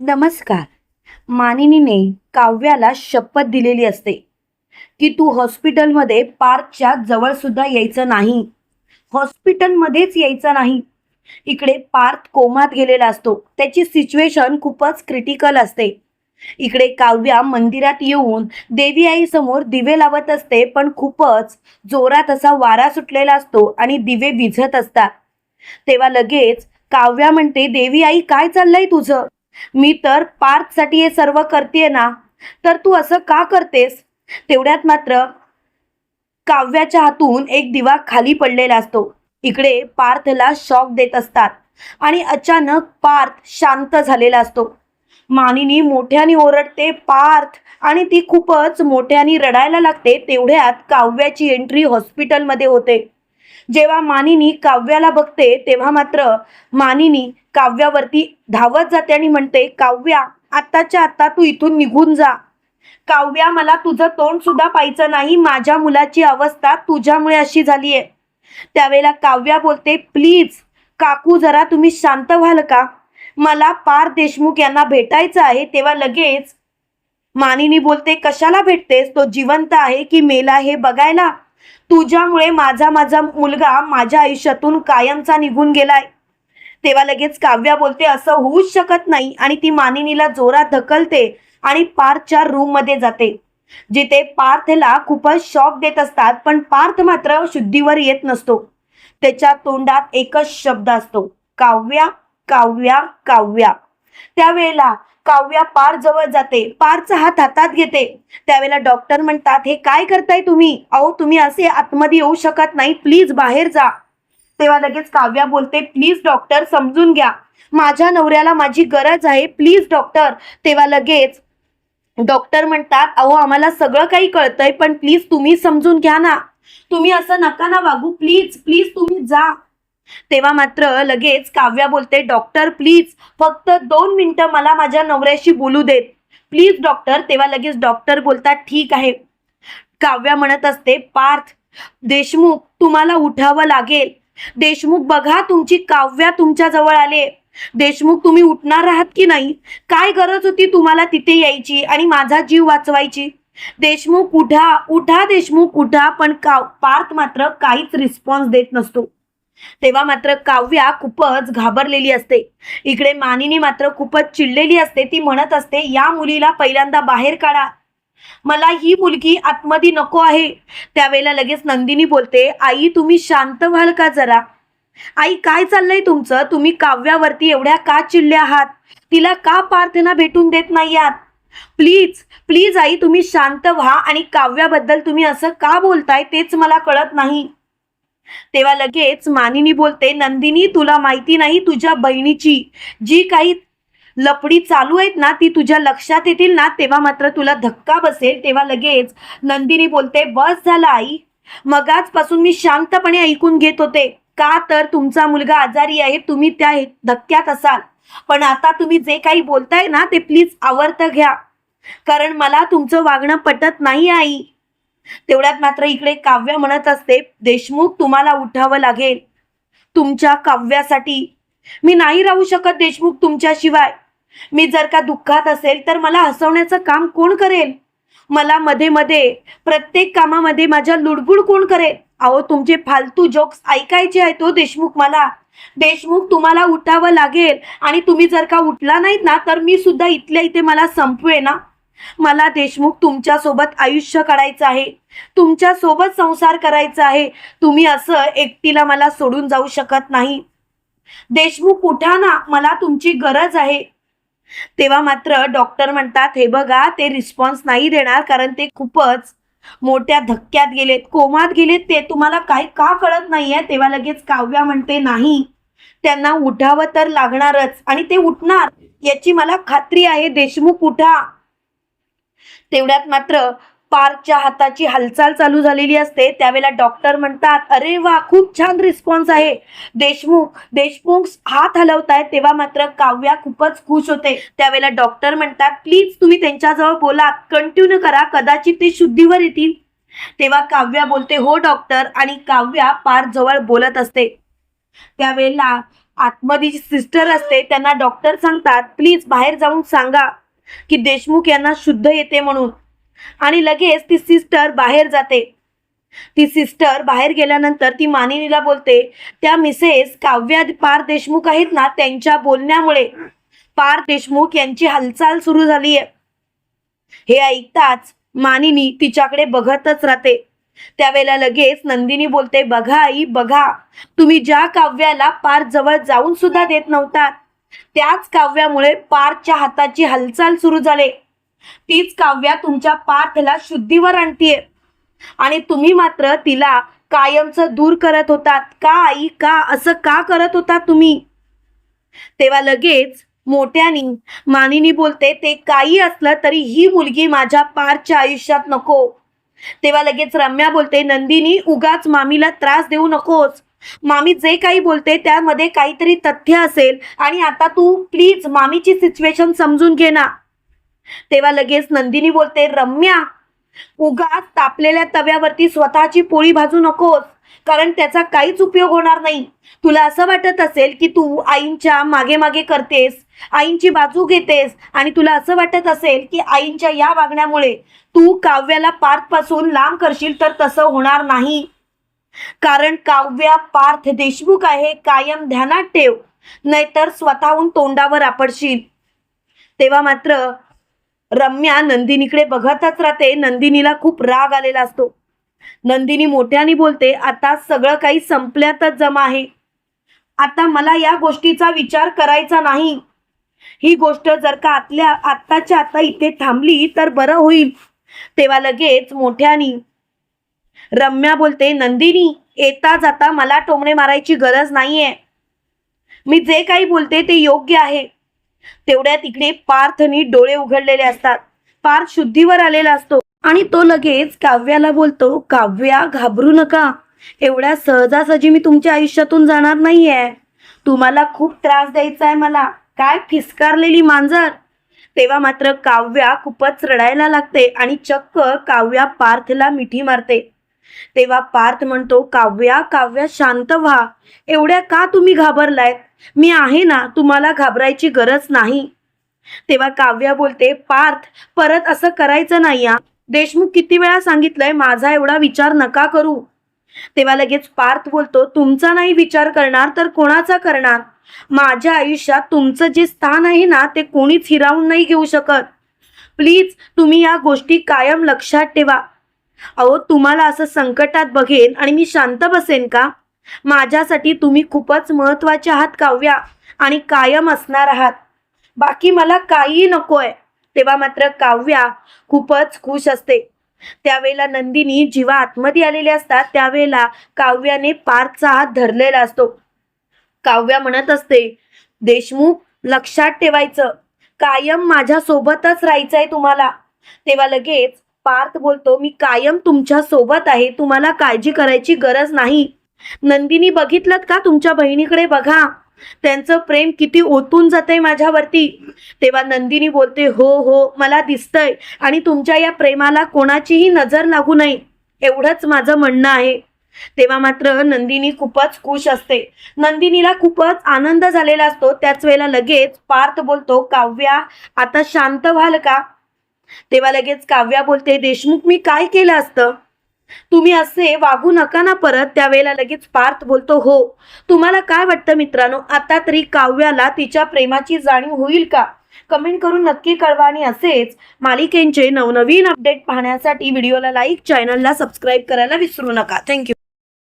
नमस्कार. मानिनीने काव्याला शपथ दिलेली असते. की तू हॉस्पिटलमध्ये पार्कच्या जवळ सुद्धा यायचं नाही. हॉस्पिटलमध्येच यायचं नाही. इकडे पार्थ कोमात गेलेला असतो. त्याची सिच्युएशन खूपच क्रिटिकल असते. इकडे काव्या मंदिरात येऊन देवी आई समोर दिवे लावत असते पण खूपच जोरात असा वारा सुटलेला असतो आणि दिवे विझत असतात. तेव्हा लगेच काव्या म्हणते देवी आई काय चाललंय तुझं? मी तर पार्थसाठी हे सर्व करतेय ना. तर तू असं का करतेस? तेवढ्यात मात्र काव्याच्या हातून एक दिवा खाली पडलेला असतो. इकडे पार्थला शॉक देत असतात आणि अचानक पार्थ शांत झालेला असतो. मानिनी मोठ्याने ओरडते पार्थ! आणि ती खूपच मोठ्याने रडायला लागते तेवढ्यात काव्याची एंट्री हॉस्पिटलमध्ये होते. जेव्हा मानिनी काव्याला बघते तेव्हा मात्र मानिनी काव्यावरती धावत जाते आणि म्हणते काव्या आत्ताच्या आत्ता तू इथून निघून जा. काव्या मला तुझं तोंड सुद्धा पाहायचं नाही. माझ्या मुलाची अवस्था तुझ्यामुळे अशी झाली आहे त्यावेळेला काव्या बोलते प्लीज काकू जरा तुम्ही शांत व्हाल का? मला पार देशमुख यांना भेटायचं आहे तेव्हा लगेच मानिनी बोलते कशाला भेटतेस? तो जिवंत आहे की मेला हे बघायला? तुझ्यामुळे माझा माझा मुलगा माझ्या आयुष्यातून कायमचा निघून गेलाय. तेव्हा लगेच काव्या बोलते असं होऊच शकत नाही. आणि ती मानिनीला जोरात ढकलते आणि पार्थच्या रूममध्ये जाते जिथे पार्थला खूपच शॉक देत असतात पण पार्थ मात्र शुद्धीवर येत नसतो. त्याच्या तोंडात एकच शब्द असतो काव्या काव्या काव्या. त्यावेळेला काव्या पार जवळ जाते पारचा हात हातात घेते. त्यावेळेला डॉक्टर म्हणतात हे काय करताय तुम्ही? अहो तुम्ही असे आतमध्ये येऊ शकत नाही प्लीज बाहेर जा. तेव्हा लगेच काव्या बोलते प्लीज डॉक्टर समजून घ्या. माझ्या नवऱ्याला माझी गरज आहे. Please doctor. तेव्हा लगेच डॉक्टर म्हणतात अहो आम्हाला सगळं काही कळतंय पण प्लीज तुम्ही समजून घ्या ना. तुम्ही असं नका ना वागू. प्लीज प्लीज तुम्ही जा. तेव्हा मात्र लगेच काव्या बोलते डॉक्टर प्लीज फक्त दोन मिनिटं मला माझ्या नवऱ्याशी बोलू देत. Please doctor. तेव्हा लगेच डॉक्टर बोलतात ठीक आहे. काव्या म्हणत असते पार्थ देशमुख तुम्हाला उठावं लागेल. देशमुख बघा तुमची काव्या तुमच्या जवळ आले. देशमुख तुम्ही उठणार आहात की नाही? काय गरज होती तुम्हाला तिथे यायची आणि माझा जीव वाचवायची? देशमुख उठा उठा देशमुख उठा पण काव पार्थ मात्र काहीच रिस्पॉन्स देत नसतो. तेव्हा मात्र काव्या खूपच घाबरलेली असते. इकडे मानिनी मात्र खूपच चिडलेली असते. ती म्हणत असते या मुलीला पहिल्यांदा बाहेर काढा. मला ही मुलगी आतमध्ये नको आहे. त्यावेळेला लगेच नंदिनी बोलते आई तुम्ही शांत व्हाल का जरा? आई काय चाललंय तुमचं? तुम्ही काव्यावरती एवढ्या का चिडल्या आहात? तिला का प्रार्थना भेटून देत नाही आहात? प्लीज प्लीज आई तुम्ही शांत व्हा आणि काव्याबद्दल तुम्ही असं का बोलताय तेच मला कळत नाही. तेव्हा लगेच मानिनी बोलते नंदिनी तुला माहिती नाही तुझ्या बहिणीची. जी काही लपडी चालू आहेत ना ती तुझ्या लक्षात येतील ना तेव्हा मात्र तुला धक्का बसेल. तेव्हा लगेच नंदिनी बोलते बस झाला आई. मगाचपासून मी शांतपणे ऐकून घेत होते. का तर तुमचा मुलगा आजारी आहे तुम्ही त्या धक्क्यात असाल. पण आता तुम्ही जे काही बोलताय ना ते प्लीज आवर्त घ्या. कारण मला तुमचं वागणं पटत नाही आई. तेवढ्यात मात्र इकडे काव्य म्हणत असते देशमुख तुम्हाला उठावं लागेल. तुमच्या काव्यासाठी. मी नाही राहू शकत देशमुख तुमच्याशिवाय. मी जर का दुःखात असेल तर मला हसवण्याचं काम कोण करेल? मला मध्ये मध्ये प्रत्येक कामामध्ये माझ्या लुडबुड कोण करेल? अहो तुमचे फालतू जोक्स ऐकायचे आहेत तो देशमुख मला. देशमुख तुम्हाला उठावं लागेल. आणि तुम्ही जर का उठला नाहीत ना तर मी सुद्धा इथल्या इथे मला संपवे ना मला देशमुख तुमच्यासोबत आयुष्य काढायचं आहे. तुमच्यासोबत संसार करायचा आहे. तुम्ही असं एकटीला मला सोडून जाऊ शकत नाही. देशमुख उठा ना. मला तुमची गरज आहे. तेव्हा मात्र डॉक्टर म्हणतात हे बघा ते रिस्पॉन्स नाही देणार कारण ते खूपच मोठ्या धक्क्यात गेलेत कोमात गेलेत ते तुम्हाला काही का कळत नाहीये? तेव्हा लगेच काव्या म्हणते नाही त्यांना उठावं तर लागणारच आणि ते उठणार. याची मला खात्री आहे देशमुख उठा. तेवढ्यात मात्र पार्कच्या हाताची हालचाल चालू झालेली असते. त्यावेळेला डॉक्टर म्हणतात अरे वा खूप छान रिस्पॉन्स आहे. देशमुख देशमुख हात हलवतायत तेव्हा मात्र काव्या खूपच खुश होते. त्यावेळेला डॉक्टर म्हणतात प्लीज तुम्ही त्यांच्याजवळ बोला कंटिन्यू करा कदाचित ते शुद्धीवर येतील. तेव्हा काव्या बोलते हो डॉक्टर. आणि काव्या पार जवळ बोलत असते. त्यावेळेला आतमध्ये जी सिस्टर असते त्यांना डॉक्टर सांगतात प्लीज बाहेर जाऊन सांगा की देशमुख यांना शुद्ध येते म्हणून. आणि लगेच ती सिस्टर बाहेर जाते. ती सिस्टर बाहेर गेल्यानंतर ती मानिनीला बोलते त्या मिसेस काव्या पार देशमुख आहेत ना त्यांच्या बोलण्यामुळे. पार देशमुख यांची हालचाल सुरू झाली आहे हे ऐकताच मानिनी तिच्याकडे बघतच राहते. त्यावेळेला लगेच नंदिनी बोलते बघा आई बघा. तुम्ही ज्या काव्याला पार जवळ जाऊन सुद्धा देत नव्हता. त्याच काव्यामुळे पारच्या हाताची हालचाल सुरू झाले. तीच काव्या तुमच्या पार्थला शुद्धीवर आणतीये. आणि तुम्ही मात्र तिला कायमचं दूर करत होतात. का आई? का? असं का करत होता तुम्ही? तेव्हा लगेच मोठ्यानी मानिनी बोलते ते काही असलं तरी ही मुलगी माझ्या पारच्या आयुष्यात नको. तेव्हा लगेच रम्या बोलते नंदिनी उगाच मामीला त्रास देऊ नकोस. मामी जे काही बोलते त्यामध्ये काहीतरी तथ्य असेल. आणि आता तू प्लीज मामीची सिच्युएशन समजून घे ना. तेव्हा लगेच नंदिनी बोलते रम्या उगाच तापलेल्या तव्यावरती स्वतःची पोळी भाजू नकोस कारण त्याचा काहीच उपयोग होणार नाही. तुला असं वाटत असेल की तू आईंच्या मागे मागे करतेस आईंची बाजू घेतेस आणि तुला असं वाटत असेल की आईंच्या या वागण्यामुळे तू काव्याला पार्थपासून लांब करशील तर तसं होणार नाही. कारण काव्या पार्थ देशमुख आहे कायम ध्यानात ठेव नाहीतर स्वतःहून तोंडावर आपडशील. तेव्हा मात्र रम्या नंदिनीकडे बघतच राहते. नंदिनीला खूप राग आलेला असतो. नंदिनी मोठ्याने बोलते आता सगळं काही संपल्यातच जमा आहे. आता मला या गोष्टीचा विचार करायचा नाही. ही गोष्ट जर का आतल्या आत्ताच्या आता इथे थांबली तर बरं होईल. तेव्हा लगेच मोठ्यानी रम्या बोलते नंदिनी येता जाता मला टोमणे मारायची गरज नाहीये. मी जे काही बोलते ते योग्य आहे. तेवढ्यात इकडे पार्थनी डोळे उघडलेले असतात. पार्थ शुद्धीवर आलेला असतो. आणि तो लगेच काव्याला बोलतो काव्या घाबरू नका. एवढ्या सहजासहजी मी तुमच्या आयुष्यातून जाणार नाहीये. तुम्हाला खूप त्रास द्यायचा आहे मला. काय फिसकारलेली मांजर. तेव्हा मात्र काव्या खूपच रडायला लागते आणि चक्क काव्या पार्थला मिठी मारते. तेव्हा पार्थ म्हणतो काव्या काव्या शांत व्हा. एवढ्या का तुम्ही घाबरलायत? मी आहे ना तुम्हाला घाबरायची गरज नाही. तेव्हा काव्या बोलते पार्थ परत असं करायचं नाही देशमुख किती वेळा सांगितलंय माझा एवढा विचार नका करू. तेव्हा लगेच पार्थ बोलतो तुमचा नाही विचार करणार तर कोणाचा करणार? माझ्या आयुष्यात तुमचं जे स्थान आहे ना ते कोणीच हिरावून नाही घेऊ शकत. प्लीज तुम्ही या गोष्टी कायम लक्षात ठेवा. अहो तुम्हाला असं संकटात बघेन आणि मी शांत बसेन का? माझ्यासाठी तुम्ही खूपच महत्त्वाचे आहात काव्या आणि कायम असणार आहात. बाकी मला काहीही नकोय. तेव्हा मात्र काव्या खूपच खुश असते. त्यावेळेला नंदिनी जेव्हा आतमध्ये आलेले असतात त्यावेळेला काव्याने पार्थचा हात धरलेला असतो. काव्या म्हणत असते देशमुख लक्षात ठेवायचं. कायम माझ्या सोबतच राहायचंय तुम्हाला. तेव्हा लगेच पार्थ बोलतो मी कायम तुमच्यासोबत आहे. तुम्हाला काळजी करायची गरज नाही. नंदिनी बघितलं का तुमच्या बहिणीकडे? बघा. त्यांचं प्रेम किती ओतून जातंय माझ्यावरती. तेव्हा नंदिनी बोलते हो हो मला दिसतंय आणि तुमच्या या प्रेमाला कोणाचीही नजर लागू नये. एवढंच माझं म्हणणं आहे. तेव्हा मात्र नंदिनी खूपच खुश असते. नंदिनीला खूपच आनंद झालेला असतो. त्याच वेळेला लगेच पार्थ बोलतो काव्या आता शांत व्हाल का? तेव्हा लगेच काव्या बोलते देशमुख मी काय केलं असतं? तुम्ही असे वागू नका ना परत. त्यावेळेला लगेच पार्थ बोलतो हो तुम्हाला काय वाटतं मित्रांनो? आता तरी काव्याला तिच्या प्रेमाची जाणीव होईल का? कमेंट करून नक्की कळवा आणि असेच मालिकेंचे नवनवीन अपडेट पाहण्यासाठी व्हिडिओला लाईक चॅनलला सबस्क्राईब करायला विसरू नका. थँक्यू.